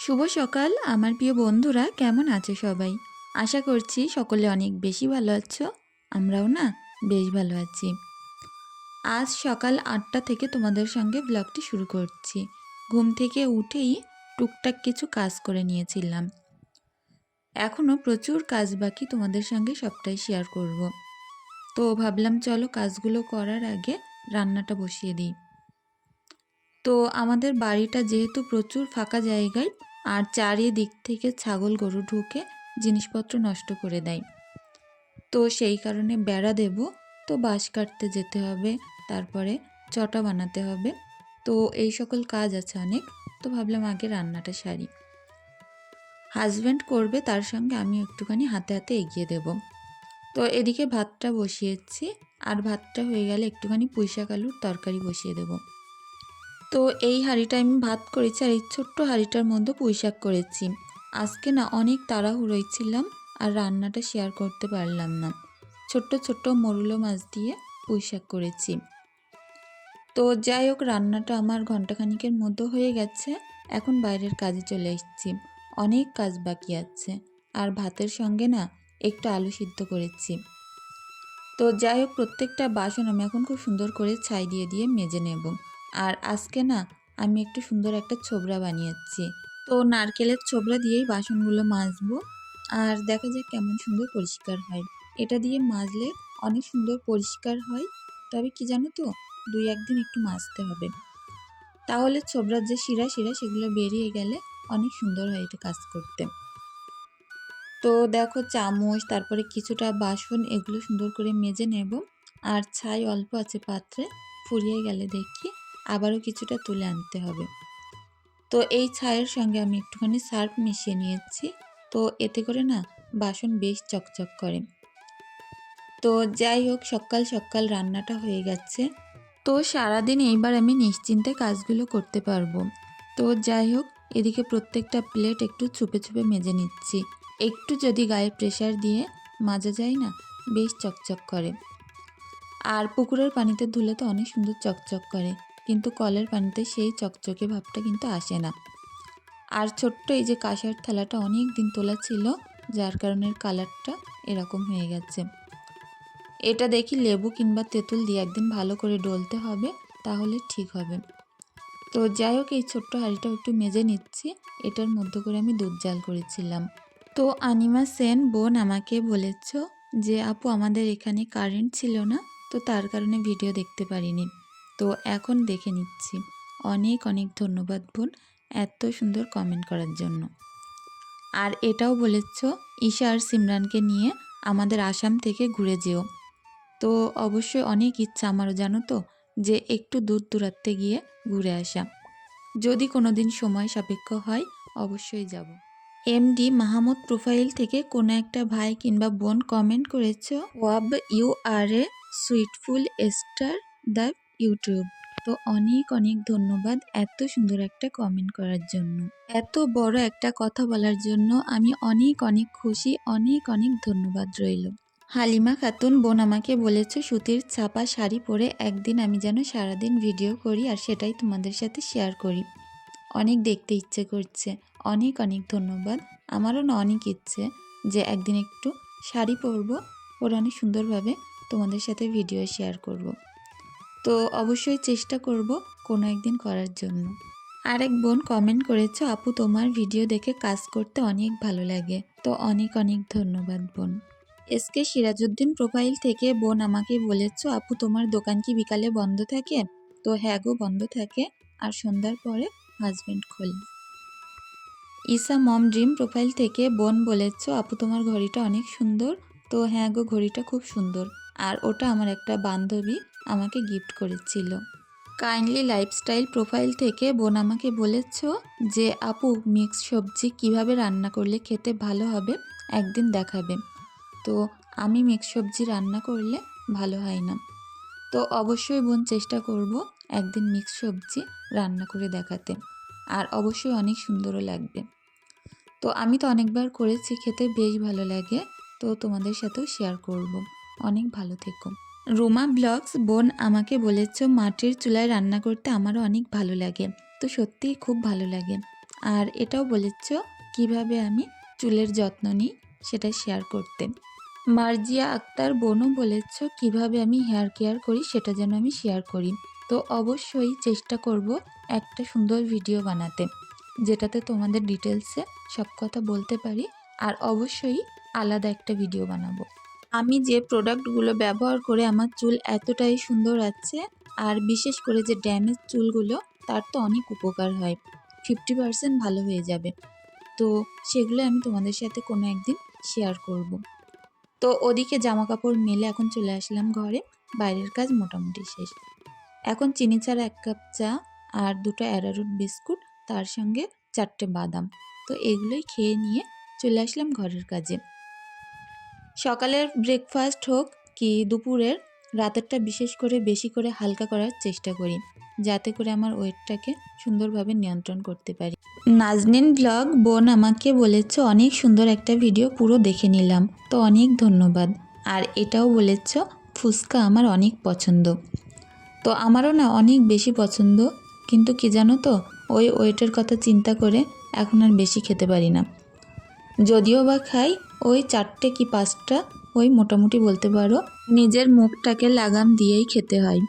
শুভ সকাল, আমার প্রিয় বন্ধুরা, কেমন আছো সবাই? আশা করছি সকলে অনেক বেশি ভালো আছো, আমরাও না বেশ ভালো আছি। আজ সকাল আটটা থেকে তোমাদের সঙ্গে ব্লগটি শুরু করছি। ঘুম থেকে উঠেই টুকটাক কিছু কাজ করে নিয়েছিলাম। এখনও প্রচুর কাজ বাকি তোমাদের সঙ্গে সবটাই শেয়ার করব। তো ভাবলাম চলো কাজগুলো করার আগে রান্নাটা বসিয়ে দিই। তো আমাদের বাড়িটা যেহেতু প্রচুর ফাঁকা জায়গায় আর চারিদিক থেকে ছাগল গরু ঢুকে জিনিসপত্র নষ্ট করে দেয়। তো সেই কারণে বেড়া দেব, তো বাঁশ কাটতে যেতে হবে, তারপরে চটা বানাতে হবে। তো এই সকল কাজ আছে অনেক, তো ভাবলাম আগে রান্নাটা সারি। হাজব্যান্ড করবে, তার সঙ্গে আমি একটুখানি হাতে হাতে এগিয়ে দেব। তো এদিকে ভাতটা বসিয়েছি, আর ভাতটা হয়ে গেলে একটুখানি পুঁইশাক আলুর তরকারি বসিয়ে দেবো। তো এই হাঁড়িটা আমি ভাত করেছি আর এই ছোট্ট হাঁড়িটার মধ্যে পুঁইশাক করেছি। আজকে না অনেক তাড়াহুড়োই ছিলাম আর রান্নাটা শেয়ার করতে পারলাম না। ছোট্ট ছোট্ট মরুলো মাছ দিয়ে পুঁইশাক করেছি। তো যাই হোক, রান্নাটা আমার ঘন্টাখানিকের মধ্যে হয়ে গেছে। এখন বাইরের কাজে চলে এসেছি। অনেক কাজ বাকি আছে। আর ভাতের সঙ্গে না একটু আলু সিদ্ধ করেছি। তো যাই হোক, প্রত্যেকটা বাসন আমি এখন খুব সুন্দর করে ছাই দিয়ে দিয়ে মেজে নেব। আর আজকে না আমি একটু সুন্দর একটা ছোবড়া বানিয়েছি। তো নারকেলের ছোবড়া দিয়েই বাসনগুলো মাজবো। আর দেখা যাক কেমন সুন্দর পরিষ্কার হয়। এটা দিয়ে মাজলে অনেক সুন্দর পরিষ্কার হয়। তবে কি জানো তো? দুই একদিন একটু মাজতে হবে। তাহলে ছোবড়ার যে শিরা শিরা সেগুলো বেরিয়ে গেলে অনেক সুন্দর হয় এটা কাজ করতে। তো দেখো চামচ, তারপরে কিছুটা বাসন এগুলো সুন্দর করে মেজে নেব। আর ছাই অল্প আছে পাত্রে, ফুরিয়ে গেলে দেখি। আবারও কিছুটা তুলে আনতে হবে। তো এই ছায়ের সঙ্গে আমি একটুখানি সার্ফ মিশিয়ে নিয়েছি। তো এতে করে না বাসন বেশ চকচক করে। তো যাই হোক, সকাল সকাল রান্নাটা হয়ে গেছে। তো সারাদিন এইবার আমি নিশ্চিন্তে কাজগুলো করতে পারব। তো যাই হোক, এদিকে প্রত্যেকটা প্লেট একটু ছুপে ছুপে মেজে নিচ্ছি। একটু যদি গায়ে প্রেশার দিয়ে মাজা যায় না, বেশ চকচক করে। আর পুকুরের পানিতে ধুলে তো অনেক সুন্দর চকচক করে। কিন্তু কলের পানিতে সেই চকচকে ভাবটা কিন্তু আসে না। আর ছোট্ট এই যে কাঁসার থালাটা অনেক দিন তোলা ছিল, যার কারণে কালারটা এরকম হয়ে গেছে। এটা দেখি লেবু কিংবা তেঁতুল দিয়ে একদিন ভালো করে ডলতে হবে, তাহলে ঠিক হবে। তো যাই হোক, এই ছোট্ট হাঁড়িটাও একটু মেজে নিচ্ছি। এটার মধ্যে করে আমি দুধ জাল করেছিলাম। তো আনিমা সেন বোন আমাকে বলেছ যে, আপু, আমাদের এখানে কারেন্ট ছিল না, তো তার কারণে ভিডিও দেখতে পারিনি। তো এখন দেখে নিচ্ছি। অনেক অনেক ধন্যবাদ বোন এত সুন্দর কমেন্ট করার জন্য। আর এটাও বলেছ, ঈশা আর সিমরানকে নিয়ে আমাদের আসাম থেকে ঘুরে যেও। তো অবশ্যই অনেক ইচ্ছা আমারও জানো তো, যে একটু দূর দূরাত্বে গিয়ে ঘুরে আসা। যদি কোনো দিন সময় সাপেক্ষ হয়, অবশ্যই যাব। এমডি মাহমুদ প্রোফাইল থেকে কোনো একটা ভাই কিংবা বোন কমেন্ট করেছ, wow you are a sweetful star the YouTube. তো অনেক অনেক ধন্যবাদ এত সুন্দর একটা কমেন্ট করার জন্য। এত বড় একটা কথা বলার জন্য আমি অনেক অনেক খুশি, অনেক অনেক ধন্যবাদ রইল। হালিমা খাতুন বোন আমাকে বলেছে, সুতির ছাপা শাড়ি পরে একদিন আমি যেন সারাদিন ভিডিও করি আর সেটাই তোমাদের সাথে শেয়ার করি। অনেক দেখতে ইচ্ছে করছে। অনেক অনেক ধন্যবাদ। আমারও না অনেক ইচ্ছে যে একদিন একটু শাড়ি পরবো। পরে অনেক সুন্দরভাবে তোমাদের সাথে ভিডিও শেয়ার করব। তো অবশ্যই চেষ্টা করব কোনো একদিন করার জন্য। আরেক বোন কমেন্ট করেছ, আপু, তোমার ভিডিও দেখে কাজ করতে অনেক ভালো লাগে। তো অনেক অনেক ধন্যবাদ বোন। এসকে সিরাজউদ্দিন প্রোফাইল থেকে বোন আমাকে বলেছ, আপু, তোমার দোকান কি বিকালে বন্ধ থাকে? তো হ্যাঁ গো, বন্ধ থাকে। আর সন্ধ্যার পরে হাজব্যান্ড খোলে। ইসা মম ড্রিম প্রোফাইল থেকে বোন বলেছ, আপু, তোমার ঘড়িটা অনেক সুন্দর। তো হ্যাঁ গো, ঘড়িটা খুব সুন্দর। আর ওটা আমার একটা বান্ধবী। আমাকে গিফট করেছিল। কাইন্ডলি লাইফস্টাইল প্রোফাইল থেকে বোন আমাকে বলেছ যে, আপু মিক্স সবজি কীভাবে রান্না করলে খেতে ভালো হবে? একদিন দেখাবে। তো আমি মিক্স সবজি রান্না করলে ভালো হয় না। তো অবশ্যই বোন চেষ্টা করব একদিন মিক্স সবজি রান্না করে দেখাতে। আর অবশ্যই অনেক সুন্দরও লাগবে। তো আমি তো অনেকবার করেছি, খেতে বেশ ভালো লাগে। তো তোমাদের সাথেও শেয়ার করব। অনেক ভালো থেকো। রোমা ব্লগস বোন আমাকে বলেছ, মাটির চুলায় রান্না করতে আমারও অনেক ভালো লাগে। তো সত্যিই খুব ভালো লাগে। আর এটাও বলেছ, কীভাবে আমি চুলের যত্ন নিই সেটা শেয়ার করতে। মার্জিয়া আক্তার বোনও বলেছ, কীভাবে আমি হেয়ার কেয়ার করি সেটা যেন আমি শেয়ার করি। তো অবশ্যই চেষ্টা করব একটা সুন্দর ভিডিও বানাতে, যেটাতে তোমাদের ডিটেলসে সব কথা বলতে পারি। আর অবশ্যই আলাদা একটা ভিডিও বানাবো। আমি যে প্রোডাক্টগুলো ব্যবহার করে আমার চুল এতটাই সুন্দর আছে, আর বিশেষ করে যে ড্যামেজ চুলগুলো, তার তো অনেক উপকার হয়। ফিফটি পার্সেন্ট ভালো হয়ে যাবে। তো সেগুলো আমি তোমাদের সাথে কোনো একদিন শেয়ার করব। তো ওদিকে জামা কাপড় মেলে এখন চলে আসলাম ঘরে, বাইরের কাজ মোটামুটি শেষ। এখন চিনি ছাড়া এক কাপ চা আর দুটো অ্যারারুট বিস্কুট, তার সঙ্গে চারটে বাদাম। তো এগুলোই খেয়ে নিয়ে চলে আসলাম ঘরের কাজে। সকালের ব্রেকফাস্ট হোক কি দুপুরের, রাতেরটা বিশেষ করে বেশি করে হালকা করার চেষ্টা করি, যাতে করে আমার ওয়েটটাকে সুন্দরভাবে নিয়ন্ত্রণ করতে পারি। নাজনিন ব্লগ বোন আমাকে বলেছ, অনেক সুন্দর একটা ভিডিও, পুরো দেখে নিলাম। তো অনেক ধন্যবাদ। আর এটাও বলেছ, ফুচকা আমার অনেক পছন্দ। তো আমারও না অনেক বেশি পছন্দ, কিন্তু কি জানো তো, ওই ওয়েটের কথা চিন্তা করে এখন আর বেশি খেতে পারি না। যদিও বা খাই, ওই চারটে কি পাঁচটা? ওই মোটামুটি বলতে পারো। নিজের মুখটাকে লাগাম দিয়েই খেতে হয়।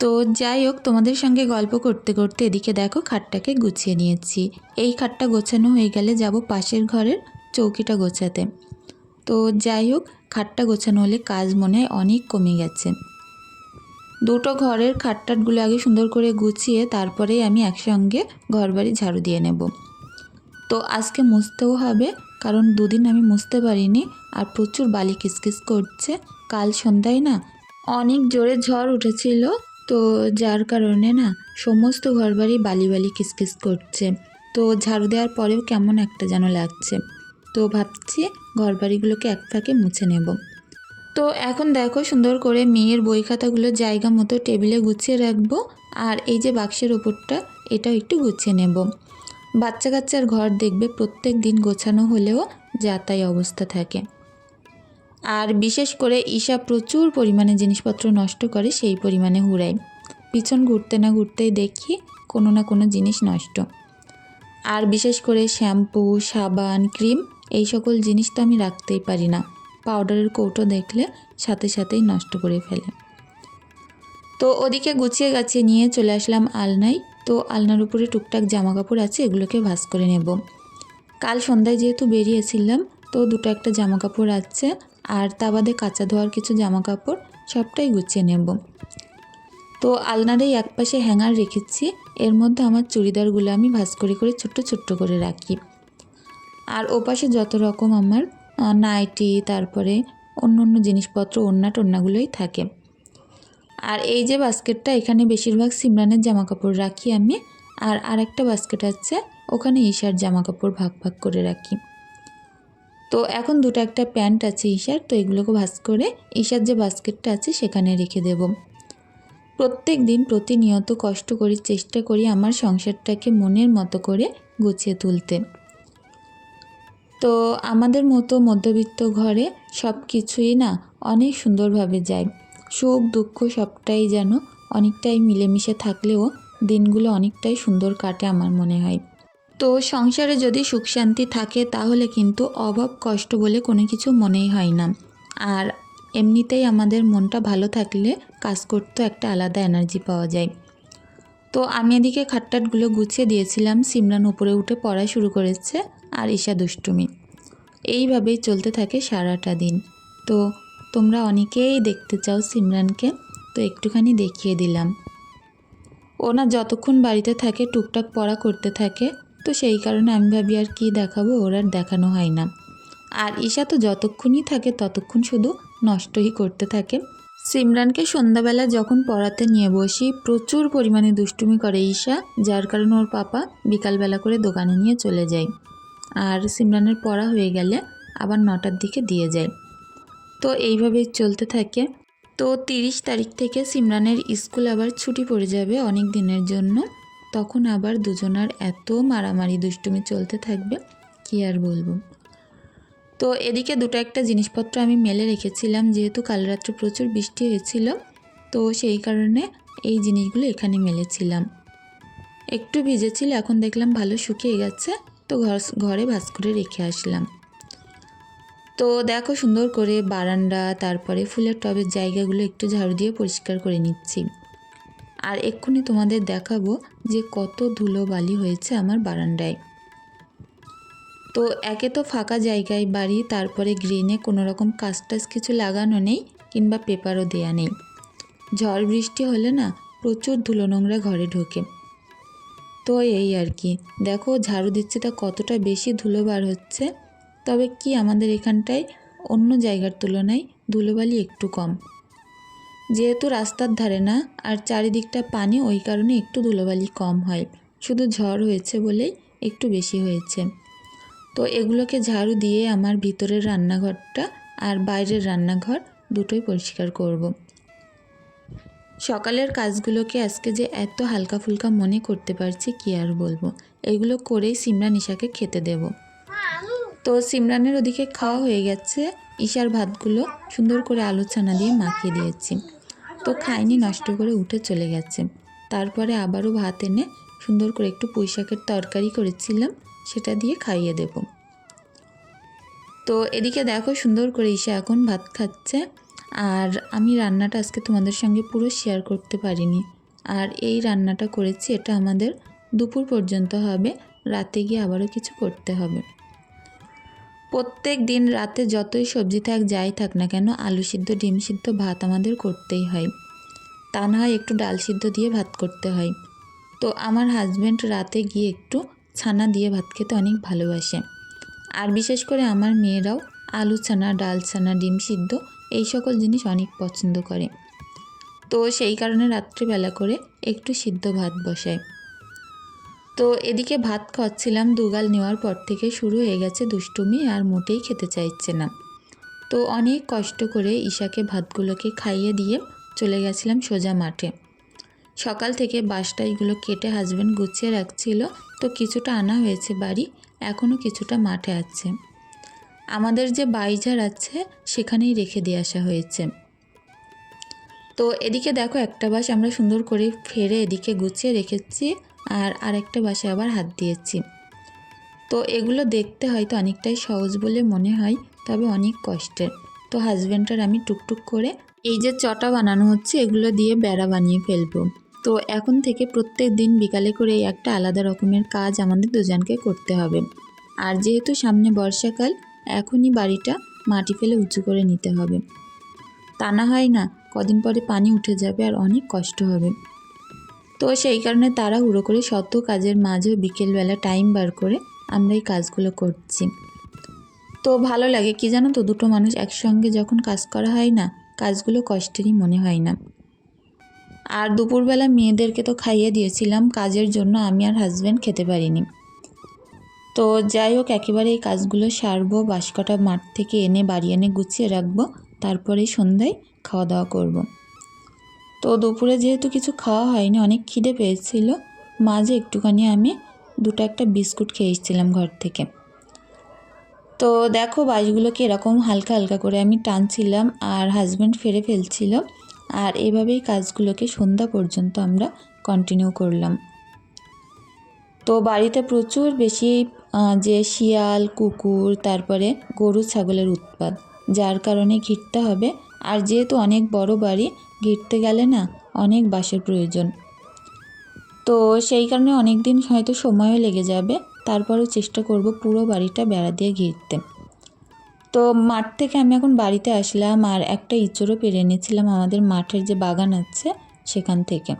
তো যাই হোক, তোমাদের সঙ্গে গল্প করতে করতে এদিকে দেখো খাটটাকে গুছিয়ে নিয়েছি। এই খাটটা গোছানো হয়ে গেলে যাব পাশের ঘরের চৌকিটা গোছাতে। তো যাই হোক, খাটটা গোছানো হলে কাজ মনে হয় অনেক কমে গেছে। দুটো ঘরের খাটটাটগুলো আগে সুন্দর করে গুছিয়ে তারপরেই আমি একসঙ্গে ঘরবাড়ি ঝাড়ু দিয়ে নেব। তো আজকে মুছতেও হবে কারণ দুদিন আমি মুছতে পারিনি আর প্রচুর বালি কিসকিস করছে। কাল সন্ধ্যায় না অনেক জোরে ঝড় উঠেছিল, তো যার কারণে না সমস্ত ঘরবাড়ি বালি বালি কিসকিস করছে। তো ঝাড়ু দেওয়ার পরেও কেমন একটা যেন লাগছে। তো ভাবছি ঘরবাড়িগুলোকে এক ফাঁকে মুছে নেব। তো এখন দেখো সুন্দর করে মেয়ের বই খাতাগুলো জায়গা মতো টেবিলে গুছিয়ে রাখব আর এই যে বাক্সের ওপরটা এটাও একটু গুছিয়ে নেব। বাচ্চা কাচ্চার ঘর দেখবে প্রত্যেক দিন গোছানো হলেও যাতাই অবস্থা থাকে। আর বিশেষ করে ঈশা প্রচুর পরিমাণে জিনিসপত্র নষ্ট করে সেই পরিমাণে হুড়ায়। পিছন ঘুরতে না ঘুরতেই দেখি কোনো না কোনো জিনিস নষ্ট। আর বিশেষ করে শ্যাম্পু, সাবান, ক্রিম এই সকল জিনিস তো আমি রাখতেই পারি না। পাউডারের কৌটো দেখলে সাথে সাথেই নষ্ট করে ফেলে। তো ওদিকে গুছিয়ে গাছিয়ে নিয়ে চলে আসলাম আলনায়। তো আলনার উপরে টুকটাক জামা কাপড় আছে, এগুলোকে ভাস করে নেব। কাল সন্ধ্যায় যেহেতু বেরিয়েছিলাম, তো দুটো একটা জামা কাপড় আছে আর তা বাদে কাঁচা ধোয়ার কিছু জামা কাপড় সবটাই গুছিয়ে নেব। তো আলনার এই একপাশে হ্যাঙ্গার রেখেছি, এর মধ্যে আমার চুড়িদারগুলো আমি ভাস করে করে ছোট্ট ছোট্ট করে রাখি। আর ওপাশে যত রকম আমার নাইটি, তারপরে অন্য অন্য জিনিসপত্র ওন্না টোন্নাগুলোই থাকে। আর এই যে বাস্কেটটা, এখানে বেশিরভাগ সিমরানের জামা কাপড় রাখি আমি। আর আরেকটা বাস্কেট আছে, ওখানে ঈশার জামা কাপড় ভাগ ভাগ করে রাখি। তো এখন দুটো একটা প্যান্ট আছে ঈশার, তো এগুলোকে ভাজ করে ঈশার যে বাস্কেটটা আছে সেখানে রেখে দেব। প্রত্যেক দিন প্রতিনিয়ত কষ্ট করি, চেষ্টা করি আমার সংসারটাকে মনের মতো করে গুছিয়ে তুলতে। তো আমাদের মতো মধ্যবিত্ত ঘরে সব কিছুই না অনেক সুন্দরভাবে যায়। সুখ, দুঃখ সবটাই যেন অনেকটাই মিলেমিশে থাকলেও দিনগুলো অনেকটাই সুন্দর কাটে আমার মনে হয়। তো সংসারে যদি সুখ শান্তি থাকে তাহলে কিন্তু অভাব, কষ্ট বলে কোনো কিছু মনেই হয় না। আর এমনিতেই আমাদের মনটা ভালো থাকলে কাজ করতে একটা আলাদা এনার্জি পাওয়া যায়। তো আমি এদিকে খাট্টাটগুলো গুছিয়ে দিয়েছিলাম, সিমরান উপরে উঠে পড়া শুরু করেছে আর ঈশা দুষ্টুমি। এইভাবেই চলতে থাকে সারাটা দিন। তো তোমরা অনেকেই দেখতে চাও সিমরানকে, তো একটুখানি দেখিয়ে দিলাম। ও না যতক্ষণ বাড়িতে থাকে, টুকটাক পড়া করতে থাকে, তো সেই কারণে আমি ভাবি আর কী দেখাবো, ওর আর দেখানো হয় না। আর ঈশা তো যতক্ষণই থাকে, ততক্ষণ শুধু নষ্টই করতে থাকে। সিমরানকে সন্ধ্যাবেলা যখন পড়াতে নিয়ে বসি, প্রচুর পরিমাণে দুষ্টুমি করে ঈশা, যার কারণে ওর পাপা বিকালবেলা করে দোকানে নিয়ে চলে যায়। আর সিমরানের পড়া হয়ে গেলে আবার নটার দিকে দিয়ে যায়। তো এইভাবেই চলতে থাকে। তো তিরিশ তারিখ থেকে সিমরানের স্কুল আবার ছুটি পড়ে যাবে অনেক দিনের জন্য। তখন আবার দুজনার এত মারামারি, দুষ্টুমি চলতে থাকবে, কি আর বলব? তো এদিকে দুটো একটা জিনিসপত্র আমি মেলে রেখেছিলাম, যেহেতু কাল রাত্রে প্রচুর বৃষ্টি হয়েছিল, তো সেই কারণে এই জিনিসগুলো এখানে মেলেছিলাম। একটু ভিজেছিল, এখন দেখলাম ভালো শুকিয়ে গেছে, তো ঘর ঘরে ভাজ করে রেখে আসলাম। তো দেখো সুন্দর করে বারান্দা, তারপরে ফুলের টবের জায়গাগুলো একটু ঝাড়ু দিয়ে পরিষ্কার করে নিচ্ছি। আর এক্ষুনি তোমাদের দেখাবো যে কত ধুলো বালি হয়েছে আমার বারান্দায়। তো একে তো ফাঁকা জায়গায় বাড়ি, তারপরে গ্রিনে কোনো রকম কাজ টাজ কিছু লাগানো নেই কিংবা পেপারও দেয়া নেই। ঝড় বৃষ্টি হলে না প্রচুর ধুলো নোংরা ঘরে ঢোকে। তো এই আর কি। দেখো ঝাড়ু দিচ্ছে তা কতটা বেশি ধুলো বার হচ্ছে। তবে কি আমাদের এখানটায় অন্য জায়গার তুলনায় ধুলোবালি একটু কম? যেহেতু রাস্তার ধারে না, আর চারিদিকটা পানি, ওই কারণে একটু ধুলোবালি কম হয়। শুধু ঝড় হয়েছে বলেই একটু বেশি হয়েছে। তো এগুলোকে ঝাড়ু দিয়ে আমার ভিতরের রান্নাঘরটা আর বাইরের রান্নাঘর দুটোই পরিষ্কার করব। সকালের কাজগুলোকে আজকে যে এত হালকা ফুলকা মনে করতে পারছি কি আর বলব? এগুলো করেই সিমরা নিশাকে খেতে দেব। তো সিমরানের ওদিকে খাওয়া হয়ে গেছে। ঈশার ভাতগুলো সুন্দর করে আলু ছানা দিয়ে মাখিয়ে দিয়েছি। তো খাইনি, নষ্ট করে উঠে চলে গেছে। তারপরে আবারও ভাত এনে সুন্দর করে একটু পুঁই শাকের তরকারি করেছিলাম, সেটা দিয়ে খাইয়ে দেব। তো এদিকে দেখো সুন্দর করে ঈশা এখন ভাত খাচ্ছে। আর আমি রান্নাটা আজকে তোমাদের সঙ্গে পুরো শেয়ার করতে পারিনি। আর এই রান্নাটা করেছি, এটা আমাদের দুপুর পর্যন্ত হবে, রাতে গিয়ে আবারও কিছু করতে হবে। প্রত্যেক দিন রাতে যতই সবজি থাক, যাই থাক না কেন, আলু সিদ্ধ, ডিম সিদ্ধ ভাত আমাদের করতেই হয়। তা না হয় একটু ডাল সিদ্ধ দিয়ে ভাত করতে হয়। তো আমার হাজব্যান্ড রাতে গিয়ে একটু ছানা দিয়ে ভাত খেতে অনেক ভালোবাসে। আর বিশেষ করে আমার মেয়েরাও আলু ছানা, ডাল ছানা, ডিম সিদ্ধ এই সকল জিনিস অনেক পছন্দ করে। তো সেই কারণে রাত্রিবেলা করে একটু সিদ্ধ ভাত বসায়। তো এদিকে ভাত খাওয়াচ্ছিলাম দুগাল নেওয়ার পর থেকে শুরু হয়ে গেছে দুষ্টুমি আর মোটেই খেতে চাইছে না। তো অনেক কষ্ট করে ঈশাকে ভাতগুলোকে খাইয়ে দিয়ে চলে গেছিলাম সোজা মাঠে। সকাল থেকে বাসটা এগুলো কেটে হাজব্যান্ড গুছিয়ে রাখছিল, তো কিছুটা আনা হয়েছে বাড়ি, এখনও কিছুটা মাঠে আছে। আমাদের যে বাইঝার আছে, সেখানেই রেখে দিয়ে আসা হয়েছে। তো এদিকে দেখো একটা বাস আমরা সুন্দর করে ফেরে এদিকে গুছিয়ে রেখেছি আর আরেকটা বাসে আবার হাত দিয়েছি। তো এগুলো দেখতে হয়তো অনেকটাই সহজ বলে মনে হয়, তবে অনেক কষ্টের। তো হাজব্যান্ডটার আমি টুকটুক করে এই যে চটা বানানো হচ্ছে, এগুলো দিয়ে বেড়া বানিয়ে ফেলব। তো এখন থেকে প্রত্যেক দিন বিকালে করে একটা আলাদা রকমের কাজ আমাদের দুজনকে করতে হবে। আর যেহেতু সামনে বর্ষাকাল, এখনই বাড়িটা মাটি ফেলে উঁচু করে নিতে হবে। তা না হয় না, কদিন পরে পানি উঠে যাবে আর অনেক কষ্ট হবে। তো সেই কারণে তারা হুড়ো করে শত কাজের মাঝেও বিকেলবেলা টাইম বার করে আমরা এই কাজগুলো করছি। তো ভালো লাগে, কি জানো তো, দুটো মানুষ একসঙ্গে যখন কাজ করা হয় না, কাজগুলো কষ্টেরই মনে হয় না। আর দুপুরবেলা মেয়েদেরকে তো খাইয়ে দিয়েছিলাম, কাজের জন্য আমি আর হাজব্যান্ড খেতে পারিনি। তো যাই হোক, একেবারে এই কাজগুলো সারবো, বাঁশকটা মাঠ থেকে এনে বাড়ি এনে গুছিয়ে রাখব, তারপরে সন্ধ্যায় খাওয়া দাওয়া করব। তো দুপুরে যেহেতু কিছু খাওয়া হয়নি, অনেক খিদে পেয়েছিল, মাঝে একটুখানি আমি দুটো একটা বিস্কুট খেয়ে এসেছিলাম ঘর থেকে। তো দেখো বাঁশগুলোকে এরকম হালকা হালকা করে আমি টানছিলাম আর হাজব্যান্ড ফেরে ফেলছিল আর এভাবেই কাজগুলোকে সন্ধ্যা পর্যন্ত আমরা কন্টিনিউ করলাম। তো বাড়িতে প্রচুর বেশি যে শিয়াল, কুকুর, তারপরে গরু, ছাগলের উৎপাদ যার কারণে ঘিরতে হবে। আর যেহেতু অনেক বড় বাড়ি ঘিরতে গেলে না অনেক বাঁশের প্রয়োজন। তো সেই কারণে অনেক দিন হয়তো সময়ও লেগে যাবে, তারপরেও চেষ্টা করব পুরো বাড়িটা বেড়া দিয়ে ঘিরতে। তো মাঠ থেকে আমি এখন বাড়িতে আসলাম আর একটা ইঁচড়ও পেরে এনেছিলাম আমাদের মাঠের যে বাগান আছে সেখান থেকে।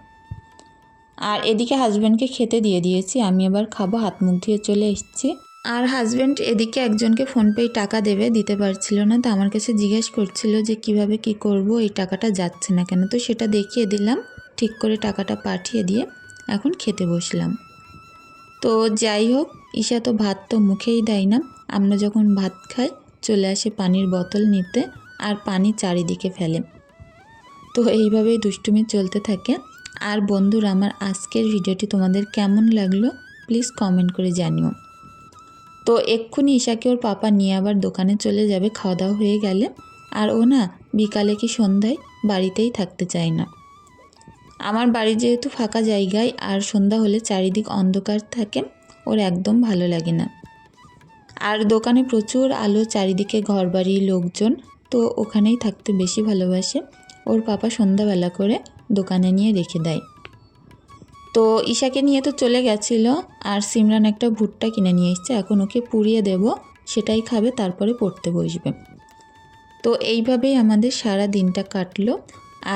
আর এদিকে হাজব্যান্ডকে খেতে দিয়ে দিয়েছি, আমি এবার খাব, হাত মুখ ধুয়ে চলে এসেছি। আর হাজব্যান্ড এদিকে একজনকে ফোনপেই টাকা দেবে, দিতে পারছিল না, তো আমার কাছে জিজ্ঞেস করছিল যে কীভাবে কি করব, এই টাকাটা যাচ্ছে না কেন? তো সেটা দেখিয়ে দিলাম, ঠিক করে টাকাটা পাঠিয়ে দিয়ে এখন খেতে বসলাম। তো যাই হোক, ঈশা তো ভাত তো মুখেই দেয় না। আমরা যখন ভাত খাই, চলে আসে পানির বোতল নিতে আর পানি চারিদিকে ফেলে। তো এইভাবেই দুষ্টুমি চলতে থাকে। আর বন্ধুরা, আমার আজকের ভিডিওটি তোমাদের কেমন লাগল প্লিজ কমেন্ট করে জানিও। তো এক্ষুনি ঈশাকে ওর পাপা নিয়ে আবার দোকানে চলে যাবে খাওয়া দাওয়া হয়ে গেলে। আর ও না বিকালে কি সন্ধ্যায় বাড়িতেই থাকতে চায় না। আমার বাড়ি যেহেতু ফাঁকা জায়গায় আর সন্ধ্যা হলে চারিদিক অন্ধকার থাকে, ওর একদম ভালো লাগে না। আর দোকানে প্রচুর আলো, চারিদিকে ঘরবাড়ি, লোকজন, তো ওখানেই থাকতে বেশি ভালোবাসে। ওর পাপা সন্ধ্যাবেলা করে দোকানে নিয়ে রেখে দেয়। তো ঈশাকে নিয়ে তো চলে গেছিল, আর সিমরান একটা ভুট্টা কিনে নিয়ে এসছে, এখন ওকে পুড়িয়ে দেব, সেটাই খাবে, তারপরে পড়তে বসবে। তো এইভাবেই আমাদের সারা দিনটা কাটলো,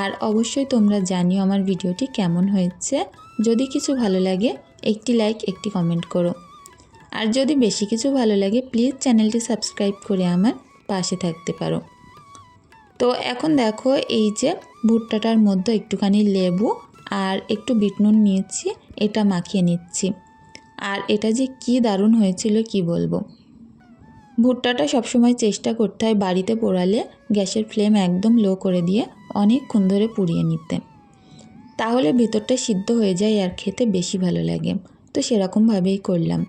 আর অবশ্যই তোমরা জানিও আমার ভিডিওটি কেমন হয়েছে, যদি কিছু ভালো লাগে, একটি লাইক একটি কমেন্ট করো। আর যদি বেশি কিছু ভালো লাগে প্লিজ চ্যানেলটি সাবস্ক্রাইব করে আমার পাশে থাকতে পারো। তো এখন দেখো, এই যে ভুট্টাটার মধ্যে একটুখানি লেবু আর একটু বিট নুন নিয়েছি, এটা মাখিয়ে নিচ্ছি। আর এটা যে কি দারুণ হয়েছিল কি বলব? ভুট্টাটা সবসময় চেষ্টা করতে হয় বাড়িতে পোড়ালে গ্যাসের ফ্লেম একদম লো করে দিয়ে অনেকক্ষণ ধরে পুড়িয়ে নিতে। তাহলে ভেতরটা সিদ্ধ হয়ে যায় আর খেতে বেশি ভালো লাগে। তো সেরকমভাবেই করলাম।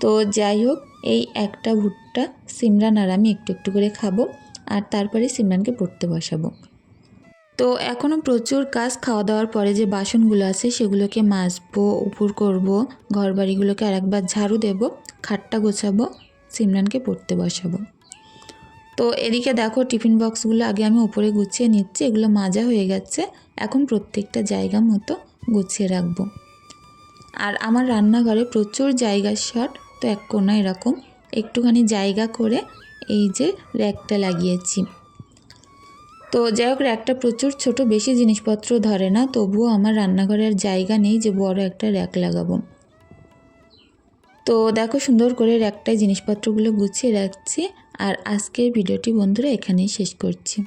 তো যাই হোক, এই একটা ভুট্টা, সিমরান আর আমি একটু একটু করে খাব আর তারপরে সিমরানকে পড়তে বসাবো। তো এখনও প্রচুর কাজ খাওয়া দাওয়ার পরে যে বাসনগুলো আছে সেগুলোকে মাজবো, উপর করব ঘর বাড়িগুলোকে আর একবার ঝাড়ু দেব, খাটটা গোছাবো, সিমরানকে পড়তে বসাবো। তো এদিকে দেখো টিফিন বক্সগুলো আগে আমি উপরে গুছিয়ে নিচ্ছি, এগুলো মাজা হয়ে গেছে, এখন প্রত্যেকটা জায়গা মতো গুছিয়ে রাখব। আর আমার রান্নাঘরে প্রচুর জায়গার শট তো এক কোনা এরকম, একটুখানি জায়গা করে এই যে র্যাকটা লাগিয়েছি। তো যাই হোক র্যাকটা প্রচুর ছোট বেশি জিনিসপত্র ধরে না, তবুও আমার রান্নাঘরের জায়গা নেই যে বড় একটা র্যাক লাগাবো। তো দেখো সুন্দর করে র্যাকটায় জিনিসপত্রগুলো গুছিয়ে রাখছি, আর আজকের ভিডিওটি বন্ধুরা এখানেই শেষ করছি।